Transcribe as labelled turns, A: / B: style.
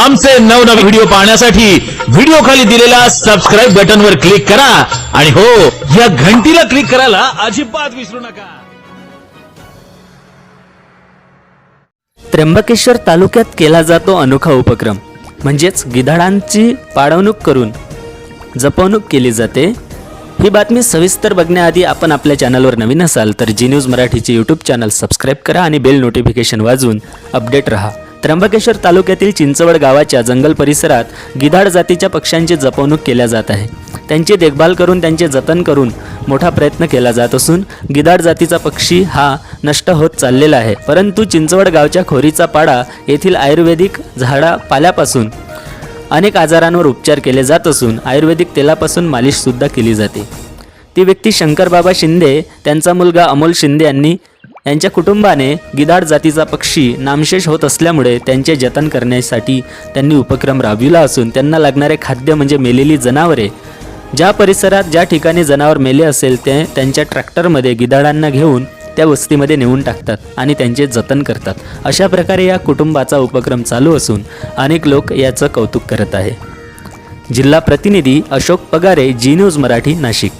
A: आमचे नवनवे व्हिडिओ पाहण्यासाठी व्हिडिओ खाली दिलेल्या सबस्क्राईब बटनवर क्लिक करा. आणि हो या घंटीला क्लिक करायला अजिबात विसरू नका.
B: त्र्यंबकेश्वर तालुक्यात केला जातो अनोखा उपक्रम. म्हणजेच गिधाडांची पाडवणूक करून जपवणूक केली जाते. ही बातमी सविस्तर बघण्याआधी आपण आपल्या चॅनलवर नवीन असाल तर जी न्यूज मराठीचे यूट्यूब चॅनल सबस्क्राईब करा आणि बेल नोटिफिकेशन वाजवून अपडेट रहा. त्र्यंबकेश्वर तालुक्यातील चिंचवड गावाच्या जंगल परिसरात गिधाड जातीच्या पक्ष्यांची जपवणूक केल्या जात आहे. त्यांची देखभाल करून त्यांचे जतन करून मोठा प्रयत्न केला जात असून गिधाड जातीचा पक्षी हा नष्ट होत चाललेला आहे. परंतु चिंचवड गावच्या खोरीचा पाडा येथील आयुर्वेदिक झाडा पाल्यापासून अनेक आजारांवर उपचार केले जात असून आयुर्वेदिक तेलापासून मालिशसुद्धा केली जाते. ती व्यक्ती शंकरबाबा शिंदे त्यांचा मुलगा अमोल शिंदे यांनी यांच्या कुटुंबाने गिधाड जातीचा पक्षी नामशेष होत असल्यामुळे त्यांचे जतन करण्यासाठी त्यांनी उपक्रम राबविला असून त्यांना लागणारे खाद्य म्हणजे मेलेली जनावरे. ज्या परिसरात ज्या ठिकाणी जनावर मेले असेल ते त्यांच्या ट्रॅक्टरमध्ये गिधाडांना घेऊन त्या वस्तीमध्ये नेऊन टाकतात आणि त्यांचे जतन करतात. अशा प्रकारे या कुटुंबाचा उपक्रम चालू असून अनेक लोक याचं कौतुक करत आहे. जिल्हा प्रतिनिधी अशोक पगारे जी न्यूज मराठी नाशिक.